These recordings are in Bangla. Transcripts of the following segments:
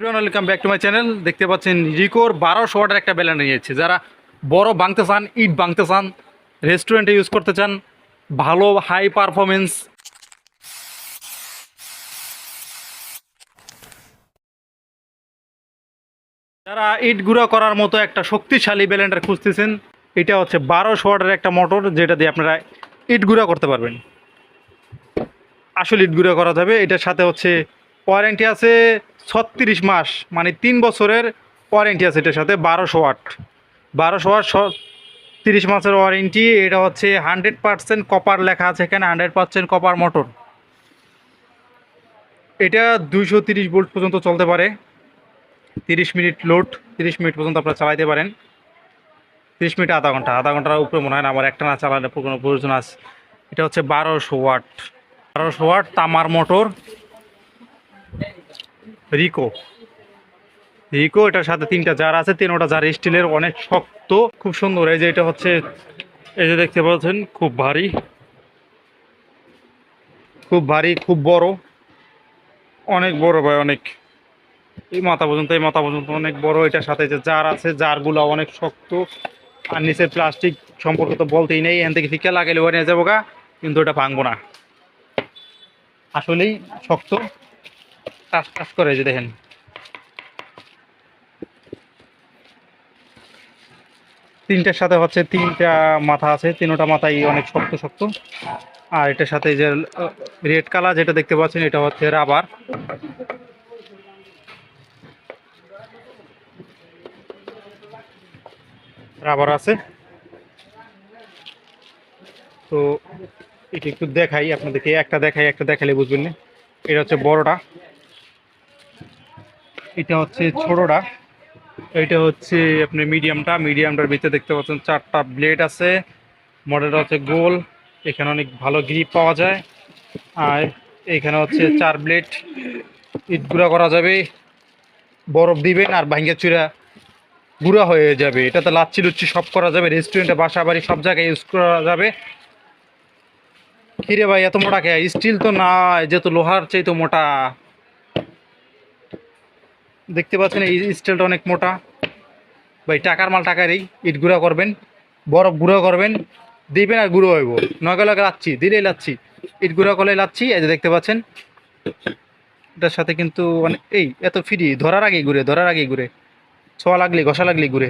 Welcome back to my channel দেখতে পাচ্ছেন রিকোর বারোশো ওয়াটের একটা ব্যালেন্ড নিয়েছে। যারা বড় বাংতে চান, ইট বাংতে চান, রেস্টুরেন্টে ইউজ করতে চান, ভালো হাই পারফরমেন্স যারা ইট গুঁড়া করার মতো একটা শক্তিশালী ব্যালেন্ডার খুঁজতেছেন, এটা হচ্ছে বারোশো ওয়াটের একটা মোটর, যেটা দিয়ে আপনারা ইট গুঁড়া করতে পারবেন। আসলে ইট গুঁড়া করা যাবে। এটার সাথে হচ্ছে ওয়ারেন্টি আছে ছত্রিশ মাস মানে তিন বছরের ওয়ারেন্টি আছে এটার সাথে, বারোশো ওয়াট। বারোশো ওয়াট তিরিশ মাসের ওয়ারেন্টি, এটা হচ্ছে হান্ড্রেড পার্সেন্ট কপার লেখা আছে এখানে, হান্ড্রেড পার্সেন্ট কপার মোটর। এটা দুইশো তিরিশ ভোল্ট পর্যন্ত চলতে পারে। তিরিশ মিনিট লোড, তিরিশ মিনিট পর্যন্ত আপনারা চালাইতে পারেন। তিরিশ মিনিট আধা ঘণ্টা, আধা ঘণ্টার উপরে মনে হয় না, আমার একটা না চালালে কোনো প্রয়োজন আছে। এটা হচ্ছে বারোশো ওয়াট। বারোশো ওয়াট তামার মোটর। রিকো। রিকো, এটার সাথে তিনটা জার আছে তিনোটা জার স্টিলের, অনেক শক্ত, খুব সুন্দর। এই যে এটা হচ্ছে, এই যে দেখতে পাচ্ছেন, খুব ভারী। খুব ভারী, খুব বড়। অনেক বড় ভাই, অনেক। এই মাথা পর্যন্ত, এই মাথা পর্যন্ত অনেক বড়। এটার সাথে যে জার আছে জারগুলো অনেক শক্ত। আর নিচের প্লাস্টিক সম্পর্কে তো বলতেই নেই। এখান থেকে ফিকে লাগাইলে ওখানে যাব গা, কিন্তু ওটা ভাঙবো না। আসলেই শক্ত। কাজ কাজ করে যে দেখেন। তিনটার সাথে হচ্ছে তিনটা মাথা আছে, তিনটা মাথাই অনেক শক্ত শক্ত। আর এটার সাথে যে রেড কালার যেটা দেখতে পাচ্ছেন, এটা হচ্ছে রাবার। রাবার আছে। তো এটা একটু দেখাই আপনাদেরকে, একটা দেখাই, একটা দেখালে বুঝবেন না। এটা হচ্ছে বড়টা। এটা হচ্ছে ছোটটা এটা হচ্ছে আপনার মিডিয়ামটা। মিডিয়ামটার ভিতরে দেখতে পাচ্ছেন চারটা ব্লেড আছে। মডেলটা হচ্ছে গোল। এখানে অনেক ভালো গ্রিপ পাওয়া যায়। আর এখানে হচ্ছে চার ব্লেড ইট গুঁড়া করা যাবে। বরফ দিবেন আর ভাঙ্গা চুরা গুঁড়া হয়ে যাবে। এটাতে লাচ্ছি লুচ্ছি সব করা যাবে। রেস্টুরেন্টে বাসা বাড়ি সব জায়গায় ইউজ করা যাবে। কিরে ভাই, এত মোটা কে? স্টিল তো না যেহেতু লোহার চাই তো মোটা। দেখতে পাচ্ছেন এই স্টিলটা অনেক মোটা। ভাই, টাকার মাল টাকারই ইট গুঁড়া করবেন, বরফ গুঁড়ো করবেন, দিবেন আর গুঁড়ো হইব। নগে লগে লাচ্ছি, দিলেই লাচ্ছি। ইট গুঁড়া করলে লাচ্ছি, এই যে দেখতে পাচ্ছেন। এটার সাথে কিন্তু মানে এই, এত ফ্রি, ধরার আগেই ঘুরে, ধরার আগেই ঘুরে। ছোঁয়া লাগলে ঘষা লাগলে ঘুরে।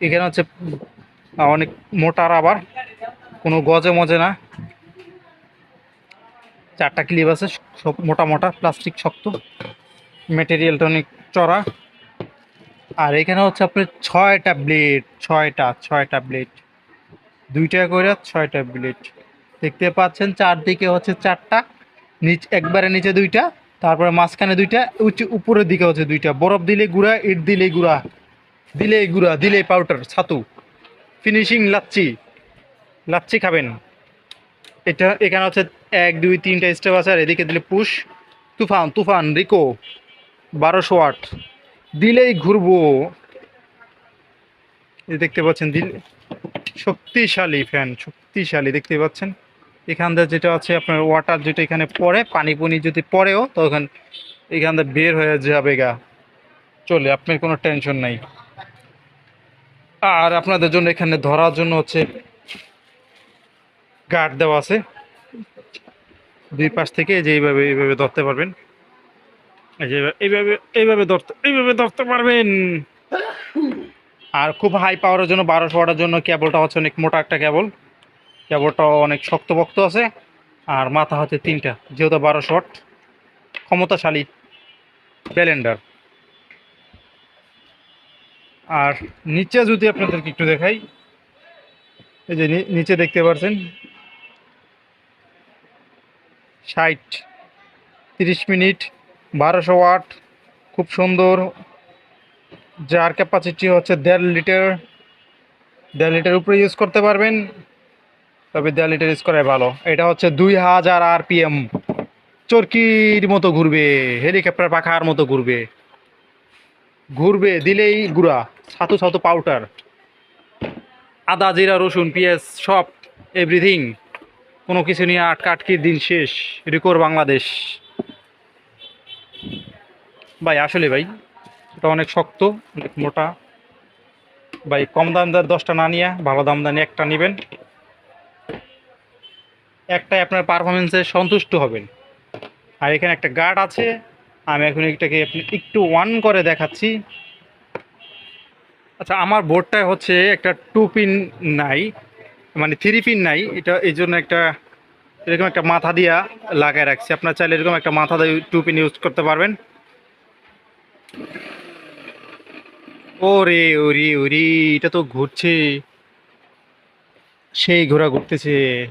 এখানে হচ্ছে অনেক মোটার আবার কোনো গজে মজে না। চারটা ক্লিপ আছে, সব মোটা মোটা প্লাস্টিক শক্ত। মেটেরিয়ালটা অনেক চড়া। আর এখানে হচ্ছে আপনার ছয়টা ব্লেড ছয়টা ছয়টা ব্লেড দুইটা করে ছয়টা ব্লেড দেখতে পাচ্ছেন চারদিকে হচ্ছে চারটা, নিচ একবারে নিচে দুইটা, তারপরে মাঝখানে দুইটা উচ্চ উপরের দিকে হচ্ছে দুইটা। বরফ দিলে গুঁড়া, ইট দিলে গুঁড়া দিলে গুঁড়া দিলে পাউডার ছাতু। ফিনিশিং লাচ্ছি। লাচ্ছি খাবেন। এটা এখানে হচ্ছে এক, দুই, তিনটা স্টেপ আছে, আর এদিকে দিলে পুশ। তুফান তুফান, রিকো। বারোশো আট। দিলেই ঘুরবো। দেখতে পাচ্ছেন, দিল শক্তিশালী ফ্যান শক্তিশালী দেখতে পাচ্ছেন। এখান থেকে যেটা আছে, আপনার ওয়াটার যেটা এখানে পড়ে, পানি পুনি যদি পড়েও তো ওখান এখান থেকে বের হয়ে যাবে গা। চলে, আপনার কোনো টেনশন নাই। আর আপনাদের জন্য এখানে ধরার জন্য হচ্ছে গার্ড দেওয়া আছে। দুই পাশ থেকে যে এইভাবে এইভাবে ধরতে পারবেন। এইভাবে- এইভাবে এইভাবে পারবেন। আর খুব হাই পাওয়ারের জন্য, বারোশো ওয়াটের জন্য কেবলটা হচ্ছে অনেক মোটা একটা কেবল কেবলটা অনেক শক্ত শক্তপোক্ত আছে। আর মাথা হচ্ছে তিনটা, যেহেতু বারোশো ওয়াট। ক্ষমতাশালী ব্যালেন্ডার আর নিচে যদি আপনাদেরকে একটু দেখাই, এই যে নিচে দেখতে পাচ্ছেন ষাট, তিরিশ মিনিট। বারোশো ওয়াট, খুব সুন্দর। যার ক্যাপাসিটি হচ্ছে দেড় লিটার। দেড় লিটার উপরে ইউজ করতে পারবেন, তবে দেড় লিটার ইউজ করাই ভালো। এটা হচ্ছে দুই হাজার আর পিএম চরকির মতো ঘুরবে, হেলিকপ্টার পাখার মতো ঘুরবে। ঘুরবে দিলেই গুঁড়া, ছাতু ছাতু পাউডার আদা, জিরা, রসুন, পেঁয়াজ, সব এভরিথিং কোনো কিছু নিয়ে আটকা আটকির দিন শেষ। রিকোর বাংলাদেশ। ভাই, আসলে ভাই, এটা অনেক শক্ত, অনেক মোটা। ভাই, কম দাম দার দশটা না নিয়ে, ভালো দাম দানি একটা নেবেন। একটাই আপনার পারফরমেন্সে সন্তুষ্ট হবেন। আর এখানে একটা গার্ড আছে, আমি এখন এটাকে আপনি একটু ওয়ান করে দেখাচ্ছি। আচ্ছা আমার বোর্ডটা হচ্ছে একটা টু পিন নাই মানে থ্রি পিন নাই, এটা এই জন্য একটা এরকম একটা মাথা দিয়া লাগায় রাখছি। আপনার চাইলে এরকম একটা মাথা দিয়ে টু পিন ইউজ করতে পারবেন। ওরে ওরে ওরে, এটা তো ঘুরছে। সেই ঘোরা ঘুরতেছে।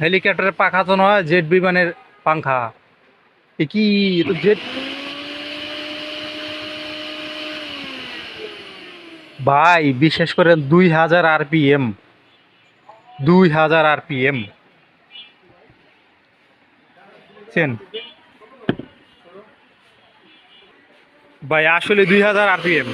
হেলিকপ্টারের পাখা তো নয়, জেট বিমানের পাংখা। এ কি জেট ভাই, বিশেষ করে দুই হাজার আরপিএম। দুই হাজার আরপিএম। চেন ভাই, আসলে দুই হাজার আরপিএম।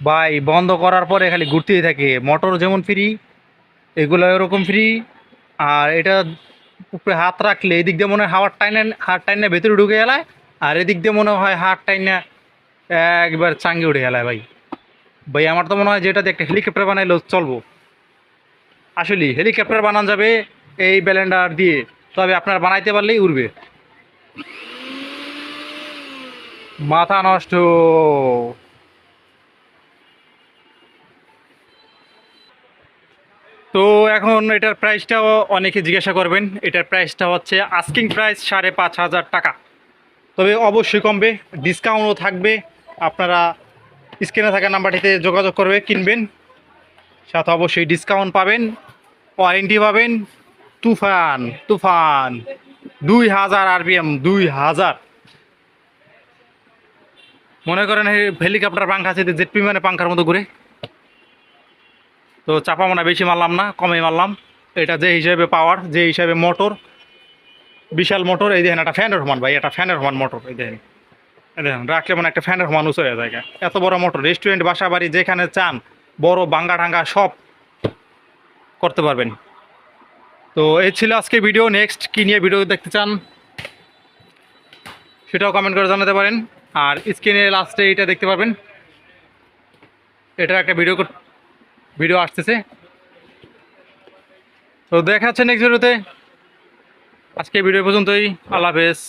ভাই, বন্ধ করার পরে খালি ঘুরতেই থাকে। মোটর যেমন ফ্রি এগুলো এরকম ফ্রি আর এটা উপরে হাত রাখলে এদিক দিয়ে মনে হয় হাওয়ার টাইনে হাত টাইনে ভেতরে ঢুকে গেলায়, আর এদিক দিয়ে মনে হয় হাত টাইনে একবার চাঙ্গে উঠে গেলায় ভাই। ভাই, আমার তো মনে হয় যেটা একটা হেলিকপ্টার বানাইলেও চলবো। আসলে হেলিকপ্টার বানানো যাবে এই ব্যালেন্ডার দিয়ে, তবে আপনার বানাইতে পারলেই উড়বে। মাথা নষ্ট তো এখন এটার প্রাইসটাও অনেকে জিজ্ঞাসা করবেন। এটার প্রাইসটা হচ্ছে আস্কিং প্রাইস সাড়ে পাঁচ হাজার টাকা। তবে অবশ্যই কমবে ডিসকাউন্টও থাকবে। আপনারা স্ক্রিনে থাকা নাম্বারটিতে যোগাযোগ করবে, কিনবেন। সাথে অবশ্যই ডিসকাউন্ট পাবেন ওয়ারেন্টি পাবেন। তুফান তুফান, দুই হাজার আরপিএম দুই হাজার। মনে করেন হেলিকপ্টার পাঙ্খা আছে জেট বিমানে পাঙ্খার মতো ঘুরে। তো চাপা মানে বেশি মারলাম না কমে মারলাম। এটা যে হিসাবে পাওয়ার যে হিসাবে মোটর বিশাল মোটর এই দেখেন একটা ফ্যানের সমান ভাই, একটা ফ্যানের সমান মোটর এই দেখেন। দেখেন রাখলে মানে একটা ফ্যানের সমান উঁচু হয়ে যায় এত বড় মোটর রেস্টুরেন্ট বাসা বাড়ি যেখানে চান, বড় বাঙ্গা ঠাঙ্গা, সব করতে পারবেন। তো এই ছিল আজকে ভিডিও নেক্সট কী নিয়ে ভিডিও দেখতে চান, সেটাও কমেন্ট করে জানাতে পারেন। আর স্ক্রিনে লাস্টে এটা দেখতে পারবেন। এটার একটা ভিডিও ভিডিও আসতেছে। তো দেখা হচ্ছে নেক্সট ভিডিওতে আজকে ভিডিও পর্যন্তই। আল্লাহ হাফেজ।